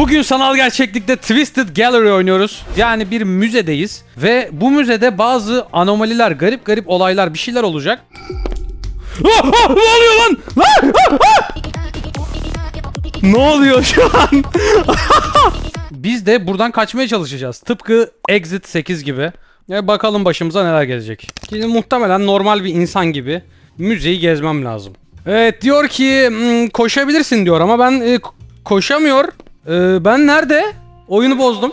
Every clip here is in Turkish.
Bugün sanal gerçeklikte Twisted Gallery oynuyoruz. Yani bir müzedeyiz ve bu müzede bazı anomaliler, garip garip olaylar, bir şeyler olacak. Ah, ah, ne oluyor lan? Lan! Ah, ah! ne oluyor şu an? Biz de buradan kaçmaya çalışacağız. Tıpkı Exit 8 gibi. Ya bakalım başımıza neler gelecek. Şimdi muhtemelen normal bir insan gibi müzeyi gezmem lazım. Evet diyor ki "Hmm, koşabilirsin diyor ama ben e, ko- koşamıyor. E, ben nerede? Oyunu bozdum.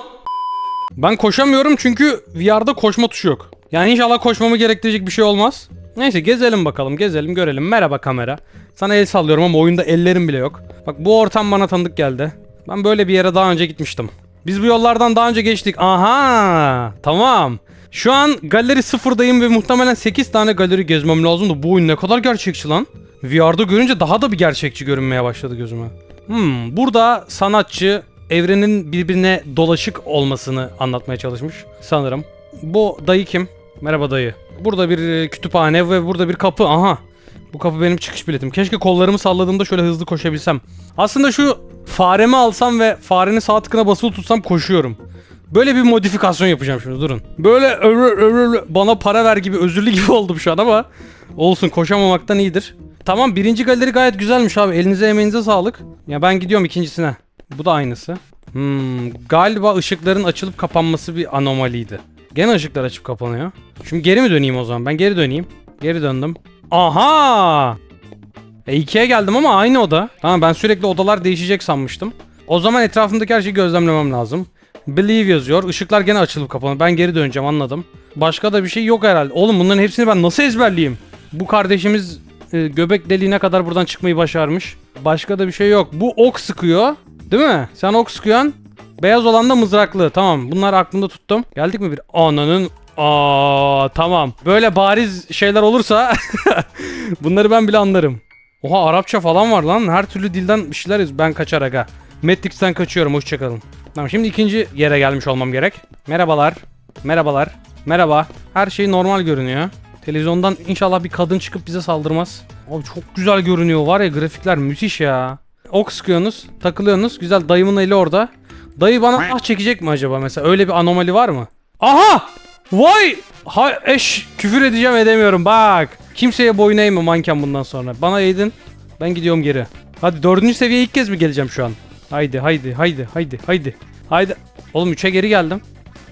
Ben koşamıyorum çünkü VR'da koşma tuşu yok. Yani inşallah koşmamı gerektirecek bir şey olmaz. Neyse gezelim bakalım gezelim görelim. Merhaba kamera. Sana el sallıyorum ama oyunda ellerim bile yok. Bak bu ortam bana tanıdık geldi. Ben böyle bir yere daha önce gitmiştim. Biz bu yollardan daha önce geçtik. Aha tamam. Şu an galeri sıfırdayım ve muhtemelen 8 tane galeri gezmem lazım da bu oyun ne kadar gerçekçi lan. VR'da görünce daha da bir gerçekçi görünmeye başladı gözüme. Hmm, burada sanatçı evrenin birbirine dolaşık olmasını anlatmaya çalışmış sanırım. Bu dayı kim? Merhaba dayı. Burada bir e, kütüphane ve burada bir kapı. Aha. Bu kapı benim çıkış biletim. Keşke kollarımı salladığımda şöyle hızlı koşabilsem. Aslında şu faremi alsam ve farenin sağ tıkına basılı tutsam koşuyorum. Böyle bir modifikasyon yapacağım şimdi durun. Böyle ömür ömür bana para ver gibi özürlü gibi oldum şu an ama olsun koşamamaktan iyidir. Tamam birinci galeri gayet güzelmiş abi. Elinize emeğinize sağlık. Ya ben gidiyorum ikincisine. Bu da aynısı. Hmm, galiba ışıkların açılıp kapanması bir anomaliydi. Gene ışıklar açıp kapanıyor. Şimdi geri mi döneyim o zaman? Ben geri döneyim. Geri döndüm. Aha! E ikiye geldim ama aynı oda. Tamam ben sürekli odalar değişecek sanmıştım. O zaman etrafımdaki her şeyi gözlemlemem lazım. Believe yazıyor. Işıklar gene açılıp kapanıyor. Ben geri döneceğim anladım. Başka da bir şey yok herhalde. Oğlum bunların hepsini ben nasıl ezberleyeyim? Bu kardeşimiz e, göbek deliğine kadar buradan çıkmayı başarmış. Başka da bir şey yok. Bu ok sıkıyor. Değil mi? Sen ok sıkıyorsun. Beyaz olan da mızraklı. Tamam. Bunlar aklımda tuttum. Geldik mi bir? Ananın Aa tamam. Böyle bariz şeyler olursa bunları ben bile anlarım. Oha Arapça falan var lan. Her türlü dilden bir şeyler yaz- Ben kaçar aga. Matrix'ten kaçıyorum. Hoşçakalın. Tamam şimdi ikinci yere gelmiş olmam gerek. Merhabalar. Merhabalar. Merhaba. Her şey normal görünüyor. Televizyondan inşallah bir kadın çıkıp bize saldırmaz. Abi çok güzel görünüyor var ya grafikler müthiş ya. Ok sıkıyorsunuz, takılıyorsunuz. Güzel dayımın eli orada. Dayı bana ah çekecek mi acaba mesela? Öyle bir anomali var mı? Aha! Vay! Ha eş küfür edeceğim edemiyorum bak. Kimseye boyun eğme manken bundan sonra. Bana eğdin. Ben gidiyorum geri. Hadi dördüncü seviyeye ilk kez mi geleceğim şu an? Haydi haydi haydi haydi haydi. Haydi. Oğlum 3'e geri geldim.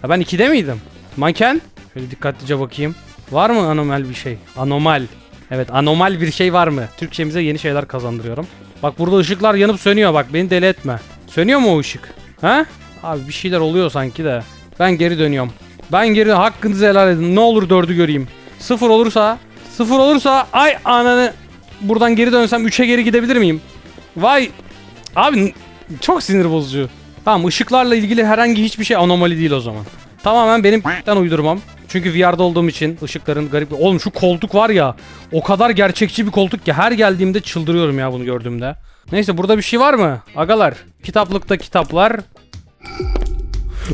Ha ben 2'de miydim? Manken. Şöyle dikkatlice bakayım. Var mı anormal bir şey? Anormal. Evet anormal bir şey var mı? Türkçemize yeni şeyler kazandırıyorum. Bak burada ışıklar yanıp sönüyor bak beni deli etme. Sönüyor mu o ışık? Ha? Abi bir şeyler oluyor sanki de. Ben geri dönüyorum. Ben geri hakkınızı helal edin. Ne olur dördü göreyim. Sıfır olursa sıfır olursa ay ananı buradan geri dönsem 3'e geri gidebilir miyim? Vay abi çok sinir bozucu. Tamam ışıklarla ilgili herhangi hiçbir şey anomali değil o zaman. Tamamen benim uydurmam. Çünkü VR'da olduğum için ışıkların garip... Oğlum şu koltuk var ya o kadar gerçekçi bir koltuk ki her geldiğimde çıldırıyorum ya bunu gördüğümde. Neyse burada bir şey var mı? Agalar kitaplıkta kitaplar.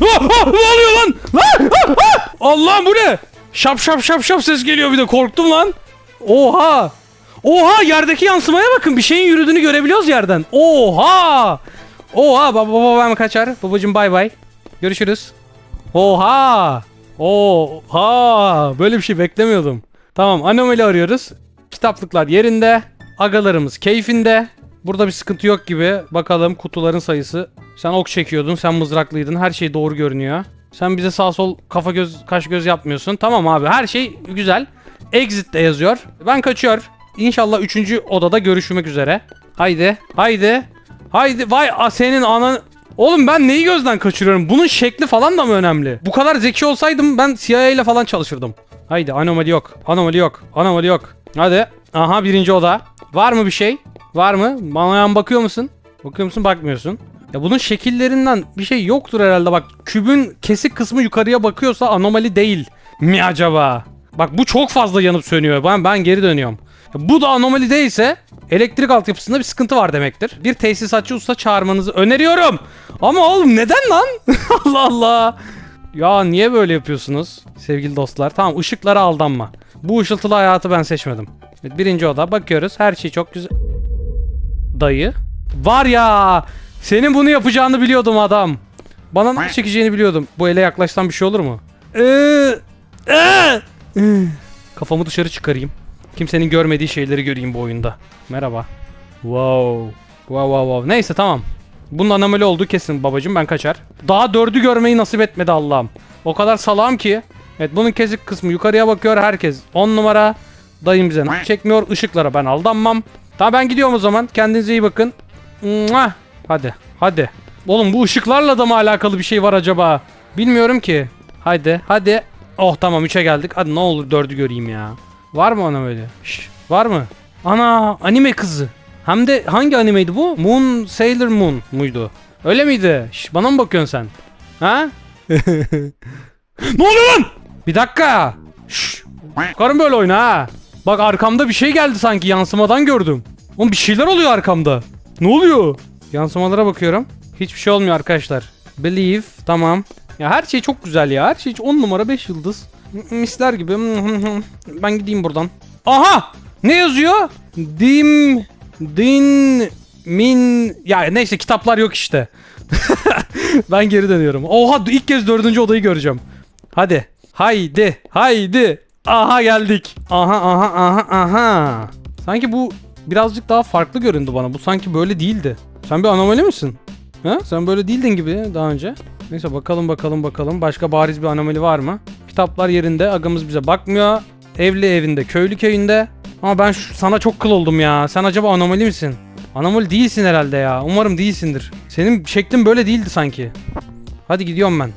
Ah, ah, ne oluyor lan? Lan! Ah, ah! Allah'ım bu ne? Şap şap şap şap ses geliyor bir de korktum lan. Oha! Oha yerdeki yansımaya bakın bir şeyin yürüdüğünü görebiliyoruz yerden. Oha! Oha baba kaçar. Babacım bay bay. Görüşürüz. Oha! Oha! Böyle bir şey beklemiyordum. Tamam anomali arıyoruz. Kitaplıklar yerinde. Agalarımız keyfinde. Burada bir sıkıntı yok gibi. Bakalım kutuların sayısı. Sen ok çekiyordun, sen mızraklıydın. Her şey doğru görünüyor. Sen bize sağ sol kafa göz kaş göz yapmıyorsun. Tamam abi her şey güzel. Exit de yazıyor. Ben kaçıyor. İnşallah 3. odada görüşmek üzere. Haydi. Haydi. Haydi. Vay senin anan... Oğlum ben neyi gözden kaçırıyorum? Bunun şekli falan da mı önemli? Bu kadar zeki olsaydım ben CIA ile falan çalışırdım. Haydi anomali yok. Anomali yok. Anomali yok. Hadi. Aha birinci oda. Var mı bir şey? Var mı? Bana bakıyor musun? Bakıyor musun? Bakmıyorsun. Ya bunun şekillerinden bir şey yoktur herhalde. Bak kübün kesik kısmı yukarıya bakıyorsa anomali değil mi acaba? Bak bu çok fazla yanıp sönüyor. Ben ben geri dönüyorum. Bu da anomali değilse elektrik altyapısında bir sıkıntı var demektir. Bir tesisatçı usta çağırmanızı öneriyorum. Ama oğlum neden lan? Allah Allah. Ya niye böyle yapıyorsunuz sevgili dostlar? Tamam ışıklara aldanma. Bu ışıltılı hayatı ben seçmedim. Evet, birinci oda bakıyoruz. Her şey çok güzel. Dayı. Var ya Senin bunu yapacağını biliyordum adam. Bana nasıl çekeceğini biliyordum. Bu ele yaklaşsam bir şey olur mu? Ee. Ee. Kafamı dışarı çıkarayım. Kimsenin görmediği şeyleri göreyim bu oyunda. Merhaba. Wow. Wow wow wow. Neyse tamam. Bunun anomali olduğu kesin babacım ben kaçar. Daha dördü görmeyi nasip etmedi Allah'ım. O kadar salağım ki. Evet bunun kezik kısmı yukarıya bakıyor herkes. 10 numara. Dayım bize çekmiyor. Işıklara ben aldanmam. Tamam ben gidiyorum o zaman. Kendinize iyi bakın. Mua. Hadi. Hadi. Oğlum bu ışıklarla da mı alakalı bir şey var acaba? Bilmiyorum ki. Hadi. Hadi. Oh tamam 3'e geldik. Hadi ne olur 4'ü göreyim ya. Var mı ana böyle? Şş, var mı? Ana anime kızı. Hem de hangi animeydi bu? Moon Sailor Moon muydu? Öyle miydi? Şş, bana mı bakıyorsun sen? Ha? ne oluyor lan? Bir dakika. Şş, karım böyle oyna ha. Bak arkamda bir şey geldi sanki yansımadan gördüm. Oğlum bir şeyler oluyor arkamda. Ne oluyor? Yansımalara bakıyorum. Hiçbir şey olmuyor arkadaşlar. Believe tamam. Ya her şey çok güzel ya. Her şey 10 numara 5 yıldız. Misler gibi. Ben gideyim buradan. Aha! Ne yazıyor? Dim din min ya neyse kitaplar yok işte. ben geri dönüyorum. Oha ilk kez dördüncü odayı göreceğim. Hadi. Haydi. Haydi. Aha geldik. Aha aha aha aha. Sanki bu birazcık daha farklı göründü bana. Bu sanki böyle değildi. Sen bir anomali misin? Ha? Sen böyle değildin gibi daha önce. Neyse bakalım bakalım bakalım. Başka bariz bir anomali var mı? Kitaplar yerinde. Agamız bize bakmıyor. Evli evinde, köylü köyünde. Ama ben şu- sana çok kıl oldum ya. Sen acaba anomali misin? Anomali değilsin herhalde ya. Umarım değilsindir. Senin şeklin böyle değildi sanki. Hadi gidiyorum ben.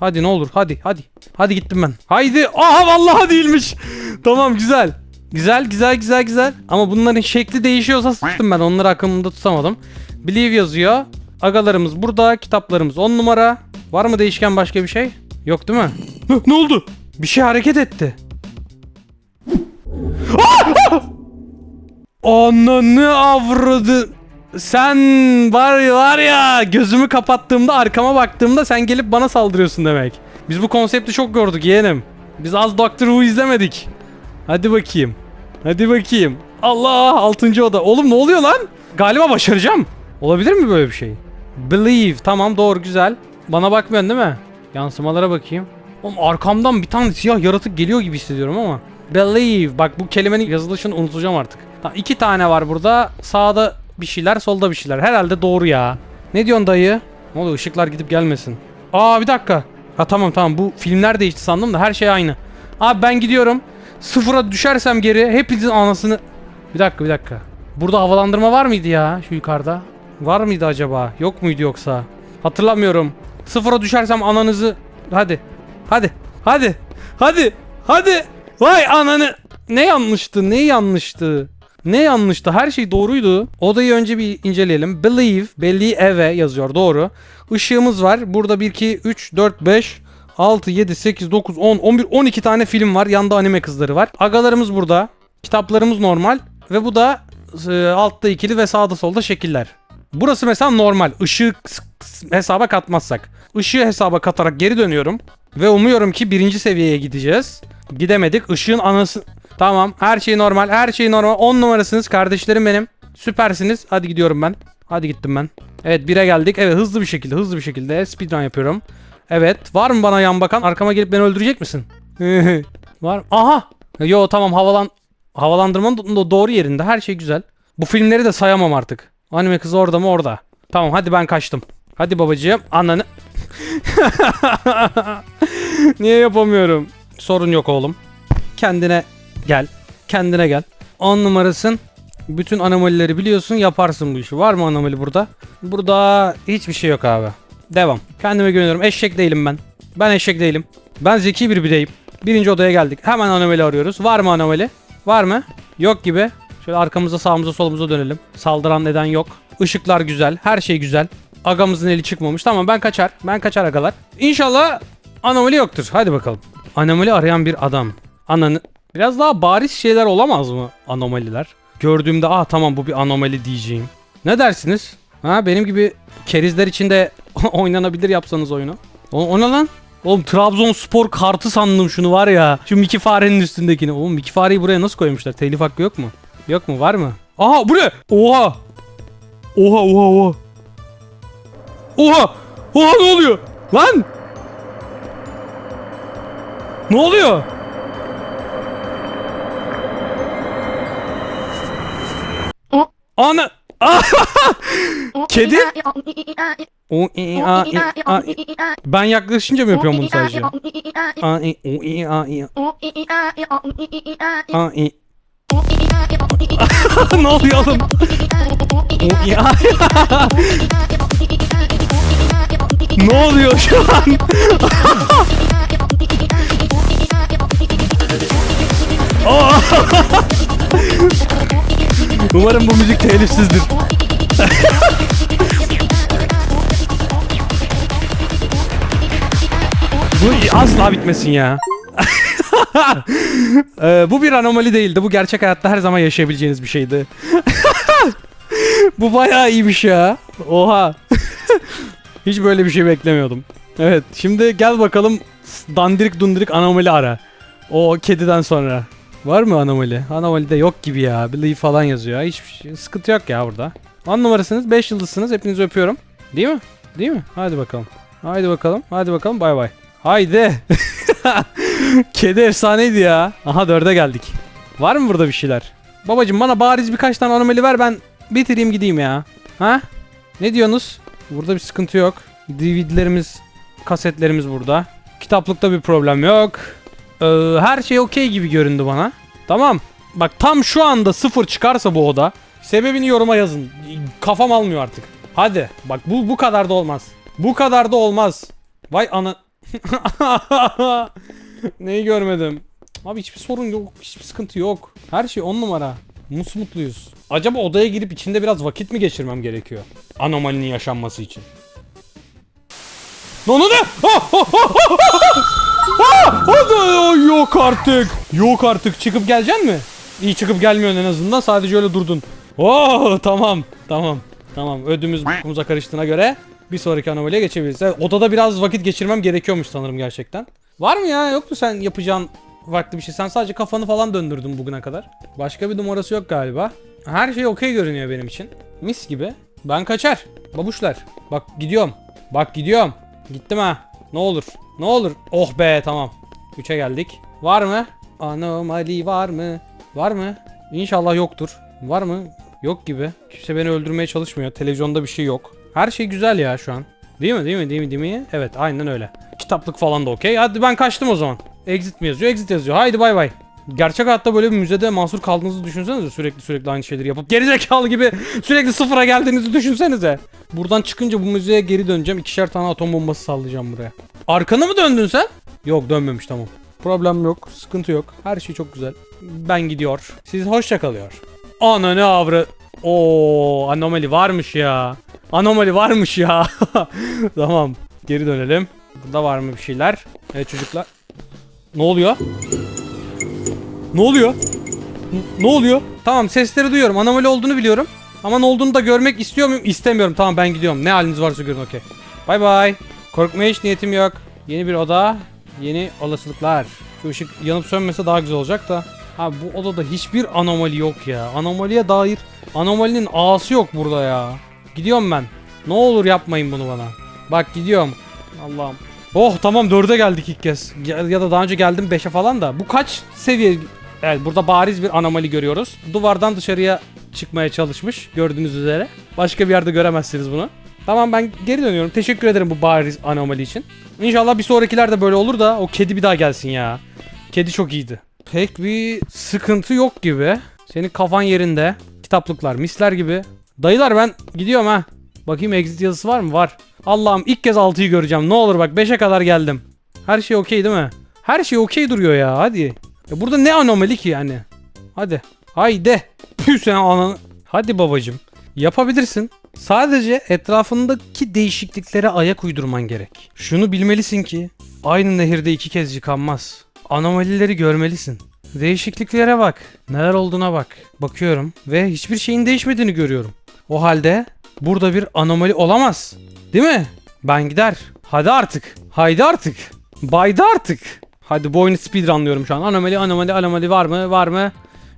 Hadi ne olur hadi hadi. Hadi gittim ben. Haydi. Aha vallahi değilmiş. tamam güzel. Güzel güzel güzel güzel. Ama bunların şekli değişiyorsa sıçtım ben. Onları aklımda tutamadım. Believe yazıyor. Agalarımız burada. Kitaplarımız 10 numara. Var mı değişken başka bir şey? Yok değil mi? Hı, ne oldu? Bir şey hareket etti. Ananı avradı. Sen var ya, var ya gözümü kapattığımda arkama baktığımda sen gelip bana saldırıyorsun demek. Biz bu konsepti çok gördük yeğenim. Biz az Doctor Who izlemedik. Hadi bakayım. Hadi bakayım. Allah 6. oda. Oğlum ne oluyor lan? Galiba başaracağım. Olabilir mi böyle bir şey? Believe. Tamam doğru güzel. Bana bakmıyorsun değil mi? Yansımalara bakayım. Oğlum arkamdan bir tane siyah yaratık geliyor gibi hissediyorum ama. Believe. Bak bu kelimenin yazılışını unutacağım artık. Tamam, iki tane var burada. Sağda bir şeyler, solda bir şeyler. Herhalde doğru ya. Ne diyorsun dayı? Ne oluyor? Işıklar gidip gelmesin. Aa bir dakika. Ha tamam tamam bu filmler değişti sandım da her şey aynı. Abi ben gidiyorum. Sıfıra düşersem geri hepinizin anasını... Bir dakika bir dakika. Burada havalandırma var mıydı ya şu yukarıda? Var mıydı acaba? Yok muydu yoksa? Hatırlamıyorum. Sıfıra düşersem ananızı... Hadi. Hadi. Hadi. Hadi. Hadi. Vay ananı. Ne yanlıştı? Ne yanlıştı? Ne yanlıştı? Her şey doğruydu. Odayı önce bir inceleyelim. Believe, belli eve yazıyor. Doğru. Işığımız var. Burada 1, 2, 3, 4, 5, 6, 7, 8, 9, 10, 11, 12 tane film var. Yanda anime kızları var. Agalarımız burada. Kitaplarımız normal. Ve bu da e, altta ikili ve sağda solda şekiller. Burası mesela normal. S- hesaba katmazsak. Işığı hesaba katarak geri dönüyorum. Ve umuyorum ki birinci seviyeye gideceğiz. Gidemedik. Işığın anası... Tamam. Her şey normal. Her şey normal. 10 numarasınız. Kardeşlerim benim. Süpersiniz. Hadi gidiyorum ben. Hadi gittim ben. Evet 1'e geldik. Evet hızlı bir şekilde hızlı bir şekilde speedrun yapıyorum. Evet. Var mı bana yan bakan? Arkama gelip beni öldürecek misin? Var. Aha. Yo tamam havalan havalandırmanın do- doğru yerinde. Her şey güzel. Bu filmleri de sayamam artık. Anime kızı orada mı orada. Tamam hadi ben kaçtım. Hadi babacığım. Ananı. Niye yapamıyorum? Sorun yok oğlum. Kendine gel. Kendine gel. 10 numarasın. Bütün anomalileri biliyorsun yaparsın bu işi. Var mı anomali burada? Burada hiçbir şey yok abi. Devam. Kendime güveniyorum. Eşek değilim ben. Ben eşek değilim. Ben zeki bir bireyim. Birinci odaya geldik. Hemen anomali arıyoruz. Var mı anomali? Var mı? Yok gibi. Şöyle arkamıza sağımıza solumuza dönelim. Saldıran neden yok. Işıklar güzel. Her şey güzel. Agamızın eli çıkmamış. Tamam ben kaçar. Ben kaçar agalar. İnşallah anomali yoktur. Hadi bakalım. Anomali arayan bir adam. Ananı... Biraz daha bariz şeyler olamaz mı anomaliler? Gördüğümde ah tamam bu bir anomali diyeceğim. Ne dersiniz? Ha benim gibi kerizler içinde oynanabilir yapsanız oyunu. O, o ne lan? Oğlum Trabzonspor kartı sandım şunu var ya. Şu Mickey farenin üstündekini. Oğlum Mickey fareyi buraya nasıl koymuşlar? Telif hakkı yok mu? Yok mu? Var mı? Aha bu ne? Oha! Oha oha oha. Oha! Oha ne oluyor? Lan! Ne oluyor? Ana! Kedi? O, i, a, i, a. Ben yaklaşınca mı yapıyorum bunu sadece? A, i, o, i, a, i, a, i. ne oluyor oğlum? O, i, a, Ne oluyor şu an? Umarım bu müzik telifsizdir. bu asla bitmesin ya. Ee, bu bir anomali değildi. Bu gerçek hayatta her zaman yaşayabileceğiniz bir şeydi. bu bayağı iyiymiş ya. Oha. Hiç böyle bir şey beklemiyordum. Evet şimdi gel bakalım dandirik dundirik anomali ara. O kediden sonra. Var mı anomali? Anomali de yok gibi ya. Believe falan yazıyor. Hiçbir şey, sıkıntı yok ya burada. 10 numarasınız 5 yıldızsınız. Hepinizi öpüyorum. Değil mi? Değil mi? Hadi bakalım. Haydi bakalım. Hadi bakalım. Bay bay. Haydi. Kedi efsaneydi ya. Aha dörde geldik. Var mı burada bir şeyler? Babacım bana bariz birkaç tane anomali ver ben bitireyim gideyim ya. Ha? Ne diyorsunuz? Burada bir sıkıntı yok. DVD'lerimiz, kasetlerimiz burada. Kitaplıkta bir problem yok. Ee, her şey okey gibi göründü bana. Tamam. Bak tam şu anda sıfır çıkarsa bu oda. Sebebini yoruma yazın. Kafam almıyor artık. Hadi. Bak bu bu kadar da olmaz. Bu kadar da olmaz. Vay ana. Neyi görmedim? Abi hiçbir sorun yok. Hiçbir sıkıntı yok. Her şey on numara. Musmutluyuz. Acaba odaya girip içinde biraz vakit mi geçirmem gerekiyor? Anomalinin yaşanması için. Ah! Ah! Hadi, yok artık. Yok artık. Çıkıp geleceksin mi? İyi çıkıp gelmiyorsun en azından. Sadece öyle durdun. Oh tamam. Tamam. Tamam. Ödümüz bokumuza karıştığına göre bir sonraki anomaliye geçebiliriz. Odada biraz vakit geçirmem gerekiyormuş sanırım gerçekten. Var mı ya? Yok mu sen yapacağın farklı bir şey? Sen sadece kafanı falan döndürdün bugüne kadar. Başka bir numarası yok galiba. Her şey okey görünüyor benim için. Mis gibi. Ben kaçar. Babuşlar. Bak gidiyorum. Bak gidiyorum. Gittim ha. Ne olur. Ne olur. Oh be tamam. 3'e geldik. Var mı? Anomali var mı? Var mı? İnşallah yoktur. Var mı? Yok gibi. Kimse beni öldürmeye çalışmıyor. Televizyonda bir şey yok. Her şey güzel ya şu an. Değil mi? Değil mi? Değil mi? Değil mi? Evet aynen öyle. Kitaplık falan da okey. Hadi ben kaçtım o zaman. Exit mi yazıyor? Exit yazıyor. Haydi bay bay. Gerçek hayatta böyle bir müzede mahsur kaldığınızı düşünsenize sürekli sürekli aynı şeyleri yapıp gerizekalı gibi sürekli sıfıra geldiğinizi düşünsenize. Buradan çıkınca bu müzeye geri döneceğim. ikişer tane atom bombası sallayacağım buraya. Arkana mı döndün sen? Yok dönmemiş tamam. Problem yok. Sıkıntı yok. Her şey çok güzel. Ben gidiyor. Siz hoşça kalıyor. Ana ne avra. Oo anomali varmış ya. Anomali varmış ya. tamam. Geri dönelim. Burada var mı bir şeyler? Evet çocuklar. Ne oluyor? Ne oluyor? Ne oluyor? Tamam sesleri duyuyorum. Anomali olduğunu biliyorum. Ama ne olduğunu da görmek istiyor muyum? İstemiyorum. Tamam ben gidiyorum. Ne haliniz varsa görün okey. Bay bay. Korkmaya hiç niyetim yok. Yeni bir oda. Yeni olasılıklar. Şu ışık yanıp sönmese daha güzel olacak da. Ha bu odada hiçbir anomali yok ya. Anomaliye dair anomalinin ağası yok burada ya. Gidiyorum ben. Ne olur yapmayın bunu bana. Bak gidiyorum. Allah'ım. Oh tamam 4'e geldik ilk kez. Ya, ya da daha önce geldim 5'e falan da. Bu kaç seviye? Evet burada bariz bir anomali görüyoruz. Duvardan dışarıya çıkmaya çalışmış gördüğünüz üzere. Başka bir yerde göremezsiniz bunu. Tamam ben geri dönüyorum. Teşekkür ederim bu bariz anomali için. İnşallah bir sonrakiler de böyle olur da o kedi bir daha gelsin ya. Kedi çok iyiydi. Pek bir sıkıntı yok gibi. Senin kafan yerinde. Kitaplıklar misler gibi. Dayılar ben gidiyorum ha. Bakayım exit yazısı var mı? Var. Allah'ım ilk kez 6'yı göreceğim. Ne olur bak 5'e kadar geldim. Her şey okey değil mi? Her şey okey duruyor ya hadi. Ya burada ne anomali ki yani? Hadi. Haydi. Püh sen ananı. Hadi babacım. Yapabilirsin. Sadece etrafındaki değişikliklere ayak uydurman gerek. Şunu bilmelisin ki aynı nehirde iki kez yıkanmaz. Anomalileri görmelisin. Değişikliklere bak. Neler olduğuna bak. Bakıyorum ve hiçbir şeyin değişmediğini görüyorum. O halde burada bir anomali olamaz. Değil mi? Ben gider. Hadi artık. Haydi artık. Baydı artık. Hadi bu oyunu speedrunlıyorum şu an. Anomali anomali anomali var mı? Var mı?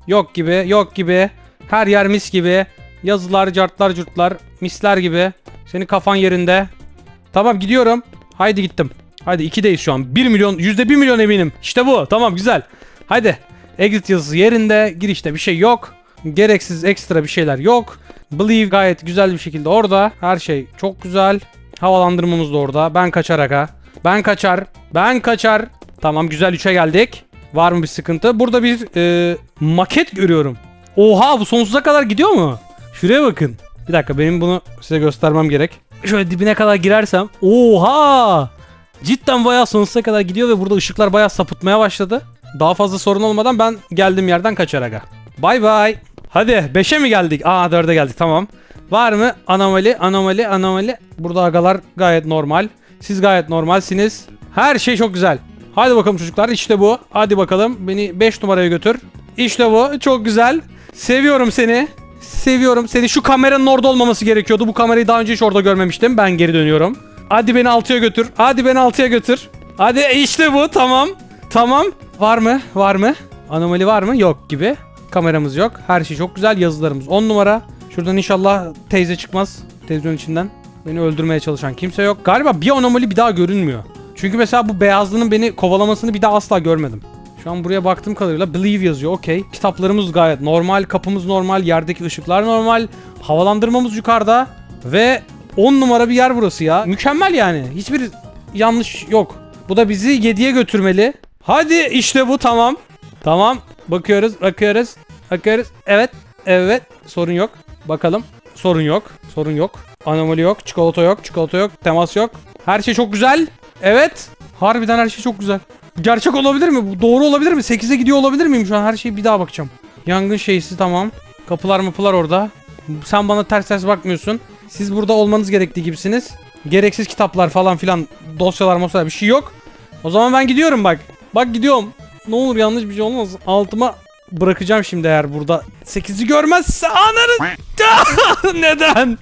Yok gibi yok gibi. Her yer mis gibi. Yazılar cartlar curtlar misler gibi. Senin kafan yerinde. Tamam gidiyorum. Haydi gittim. Haydi 2'deyiz şu an. 1 milyon, %1 milyon eminim. İşte bu. Tamam güzel. Haydi. Exit yazısı yerinde. Girişte bir şey yok. Gereksiz ekstra bir şeyler yok. Believe gayet güzel bir şekilde orada. Her şey çok güzel. Havalandırmamız da orada. Ben kaçar aga. Ben kaçar. Ben kaçar. Tamam güzel 3'e geldik. Var mı bir sıkıntı? Burada bir e, maket görüyorum. Oha bu sonsuza kadar gidiyor mu? Şuraya bakın. Bir dakika benim bunu size göstermem gerek. Şöyle dibine kadar girersem. Oha! Cidden bayağı sonsuza kadar gidiyor ve burada ışıklar bayağı sapıtmaya başladı. Daha fazla sorun olmadan ben geldiğim yerden kaçar aga. Bay bay. Hadi 5'e mi geldik? Aa 4'e geldik tamam. Var mı anomali anomali anomali? Burada agalar gayet normal. Siz gayet normalsiniz. Her şey çok güzel. Hadi bakalım çocuklar işte bu. Hadi bakalım beni 5 numaraya götür. İşte bu çok güzel. Seviyorum seni. Seviyorum seni. Şu kameranın orada olmaması gerekiyordu. Bu kamerayı daha önce hiç orada görmemiştim. Ben geri dönüyorum. Hadi beni 6'ya götür. Hadi beni 6'ya götür. Hadi işte bu tamam. Tamam. Var mı? Var mı? Anomali var mı? Yok gibi. Kameramız yok. Her şey çok güzel. Yazılarımız 10 numara. Şuradan inşallah teyze çıkmaz. Televizyon içinden. Beni öldürmeye çalışan kimse yok. Galiba bir anomali bir daha görünmüyor. Çünkü mesela bu beyazlının beni kovalamasını bir daha asla görmedim. Şu an buraya baktığım kadarıyla Believe yazıyor. Okey. Kitaplarımız gayet normal. Kapımız normal. Yerdeki ışıklar normal. Havalandırmamız yukarıda. Ve 10 numara bir yer burası ya. Mükemmel yani. Hiçbir yanlış yok. Bu da bizi 7'ye götürmeli. Hadi işte bu tamam. Tamam. Bakıyoruz, bakıyoruz. Bakıyoruz. Evet. Evet. Sorun yok. Bakalım. Sorun yok. Sorun yok. Anomali yok. Çikolata yok. Çikolata yok. Temas yok. Her şey çok güzel. Evet. Harbiden her şey çok güzel. Gerçek olabilir mi? Bu doğru olabilir mi? 8'e gidiyor olabilir miyim şu an? Her şeyi bir daha bakacağım. Yangın şeysi tamam. Kapılar mapılar orada. Sen bana ters ters bakmıyorsun. Siz burada olmanız gerektiği gibisiniz. Gereksiz kitaplar falan filan dosyalar mosyalar bir şey yok. O zaman ben gidiyorum bak. Bak gidiyorum. Ne olur yanlış bir şey olmaz. Altıma bırakacağım şimdi eğer burada. 8'i görmezse ananı neden?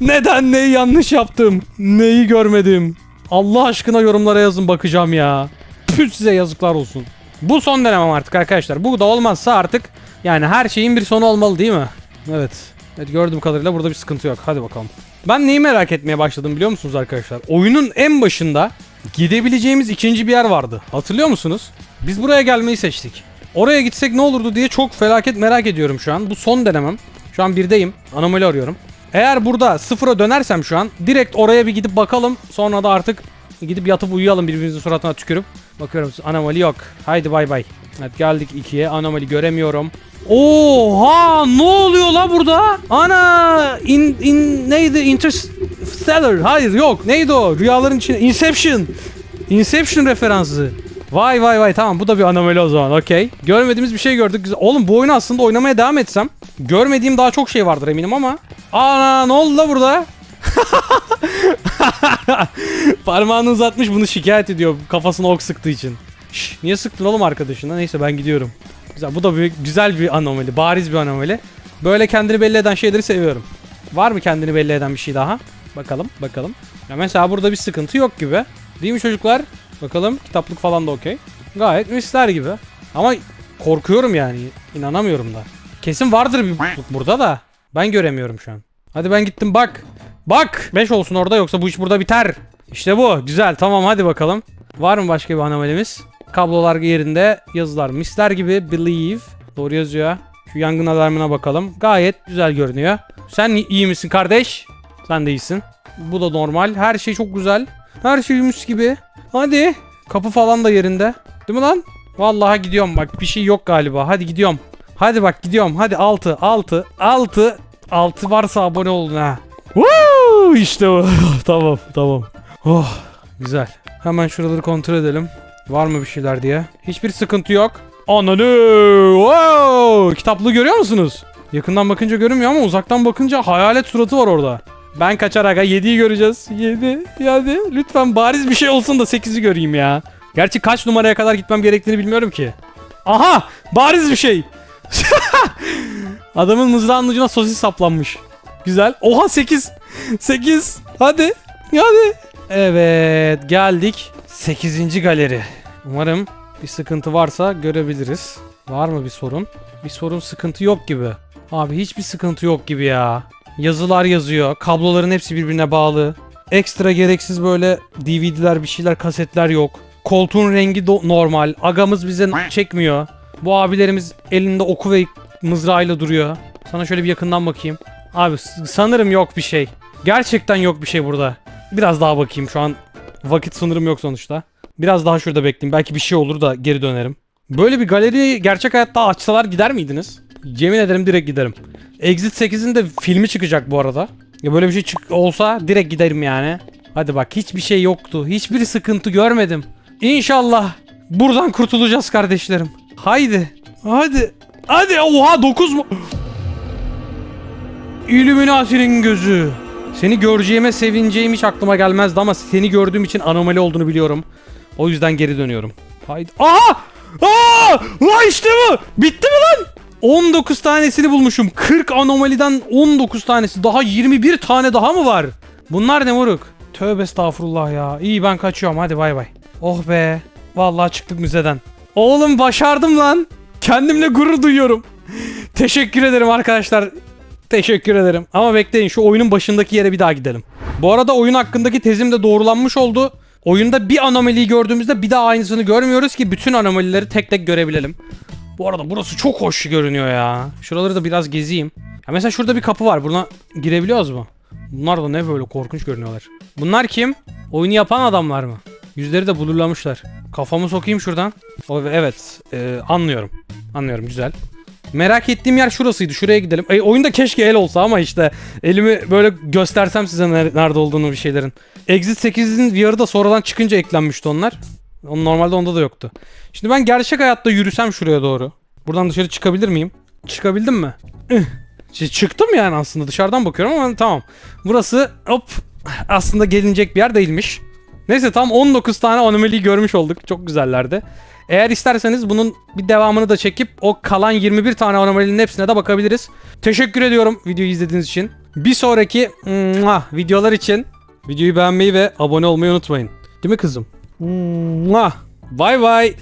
Neden neyi yanlış yaptım? Neyi görmedim? Allah aşkına yorumlara yazın bakacağım ya. Püh size yazıklar olsun. Bu son denemem artık arkadaşlar. Bu da olmazsa artık yani her şeyin bir sonu olmalı değil mi? Evet. Evet gördüğüm kadarıyla burada bir sıkıntı yok. Hadi bakalım. Ben neyi merak etmeye başladım biliyor musunuz arkadaşlar? Oyunun en başında gidebileceğimiz ikinci bir yer vardı hatırlıyor musunuz biz buraya gelmeyi seçtik Oraya gitsek ne olurdu diye çok felaket merak ediyorum şu an. Bu son denemem. Şu an birdeyim. Anomali arıyorum. Eğer burada sıfıra dönersem şu an direkt oraya bir gidip bakalım. Sonra da artık gidip yatıp uyuyalım birbirimizin suratına tükürüp. Bakıyorum anomali yok. Haydi bay bay. Evet geldik ikiye. Anomali göremiyorum. Oha ne oluyor la burada? Ana in, in neydi Interstellar. Hayır yok neydi o? Rüyaların içinde Inception. Inception referansı. Vay vay vay tamam bu da bir anomali o zaman okey. Görmediğimiz bir şey gördük. Oğlum bu oyunu aslında oynamaya devam etsem görmediğim daha çok şey vardır eminim ama. Ana ne oldu la burada? Parmağını uzatmış bunu şikayet ediyor kafasına ok sıktığı için. Şş, niye sıktın oğlum arkadaşına? Neyse ben gidiyorum. Güzel bu da bir, güzel bir anomali bariz bir anomali. Böyle kendini belli eden şeyleri seviyorum. Var mı kendini belli eden bir şey daha? Bakalım bakalım. Ya mesela burada bir sıkıntı yok gibi. Değil mi çocuklar? Bakalım kitaplık falan da okey. Gayet misler gibi. Ama korkuyorum yani. İnanamıyorum da. Kesin vardır bir burada da. Ben göremiyorum şu an. Hadi ben gittim bak. Bak 5 olsun orada yoksa bu iş burada biter. İşte bu. Güzel tamam hadi bakalım. Var mı başka bir anomalimiz? Kablolar yerinde. Yazılar misler gibi. Believe. Doğru yazıyor. Şu yangın alarmına bakalım. Gayet güzel görünüyor. Sen iyi misin kardeş? Sen de iyisin. Bu da normal. Her şey çok güzel. Her şey mis gibi. Hadi. Kapı falan da yerinde. Değil mi lan? Vallahi gidiyorum bak bir şey yok galiba. Hadi gidiyorum. Hadi bak gidiyorum. Hadi 6 6 6 6 varsa abone olun ha. Woo! İşte bu. tamam tamam. Oh güzel. Hemen şuraları kontrol edelim. Var mı bir şeyler diye. Hiçbir sıkıntı yok. Ananı! Wow! Kitaplığı görüyor musunuz? Yakından bakınca görünmüyor ama uzaktan bakınca hayalet suratı var orada. Ben kaçar aga 7'yi göreceğiz. 7 hadi lütfen bariz bir şey olsun da 8'i göreyim ya. Gerçi kaç numaraya kadar gitmem gerektiğini bilmiyorum ki. Aha bariz bir şey. Adamın mızrağının ucuna sosis saplanmış. Güzel. Oha 8. 8. Hadi. Hadi. Evet geldik 8. galeri. Umarım bir sıkıntı varsa görebiliriz. Var mı bir sorun? Bir sorun sıkıntı yok gibi. Abi hiçbir sıkıntı yok gibi ya. Yazılar yazıyor. Kabloların hepsi birbirine bağlı. Ekstra gereksiz böyle DVD'ler bir şeyler kasetler yok. Koltuğun rengi normal. Agamız bize çekmiyor. Bu abilerimiz elinde oku ve mızrağıyla duruyor. Sana şöyle bir yakından bakayım. Abi sanırım yok bir şey. Gerçekten yok bir şey burada. Biraz daha bakayım şu an vakit sınırım yok sonuçta. Biraz daha şurada bekleyeyim. Belki bir şey olur da geri dönerim. Böyle bir galeri gerçek hayatta açsalar gider miydiniz? Yemin ederim direkt giderim. Exit 8'in de filmi çıkacak bu arada. Ya böyle bir şey çık olsa direkt giderim yani. Hadi bak hiçbir şey yoktu. Hiçbir sıkıntı görmedim. İnşallah buradan kurtulacağız kardeşlerim. Haydi. Hadi. Hadi oha 9 mu? Illuminati'nin gözü. Seni göreceğime sevineceğim hiç aklıma gelmezdi ama seni gördüğüm için anomali olduğunu biliyorum. O yüzden geri dönüyorum. Haydi. Aha! Aa! La işte bu! Bitti mi lan? 19 tanesini bulmuşum. 40 anomaliden 19 tanesi. Daha 21 tane daha mı var? Bunlar ne moruk? Tövbe estağfurullah ya. İyi ben kaçıyorum hadi bay bay. Oh be. Vallahi çıktık müzeden. Oğlum başardım lan. Kendimle gurur duyuyorum. Teşekkür ederim arkadaşlar. Teşekkür ederim. Ama bekleyin şu oyunun başındaki yere bir daha gidelim. Bu arada oyun hakkındaki tezim de doğrulanmış oldu. Oyunda bir anomaliyi gördüğümüzde bir daha aynısını görmüyoruz ki bütün anomalileri tek tek görebilelim. Bu arada burası çok hoş görünüyor ya. Şuraları da biraz gezeyim. Ya mesela şurada bir kapı var. Buna girebiliyoruz mu? Bunlar da ne böyle korkunç görünüyorlar. Bunlar kim? Oyunu yapan adamlar mı? Yüzleri de blurlamışlar. Kafamı sokayım şuradan. Evet. e, anlıyorum. Anlıyorum güzel. Merak ettiğim yer şurasıydı. Şuraya gidelim. E, oyunda keşke el olsa ama işte elimi böyle göstersem size ner- nerede olduğunu bir şeylerin. Exit 8'in VR'ı da sonradan çıkınca eklenmişti onlar. On normalde onda da yoktu. Şimdi ben gerçek hayatta yürüsem şuraya doğru. Buradan dışarı çıkabilir miyim? Çıkabildim mi? Çıktım yani aslında dışarıdan bakıyorum ama tamam. Burası hop aslında gelinecek bir yer değilmiş. Neyse tam 19 tane anomaliyi görmüş olduk. Çok güzellerdi. Eğer isterseniz bunun bir devamını da çekip o kalan 21 tane anomalinin hepsine de bakabiliriz. Teşekkür ediyorum videoyu izlediğiniz için. Bir sonraki mua, videolar için videoyu beğenmeyi ve abone olmayı unutmayın. Değil mi kızım? Mua. Bye bye.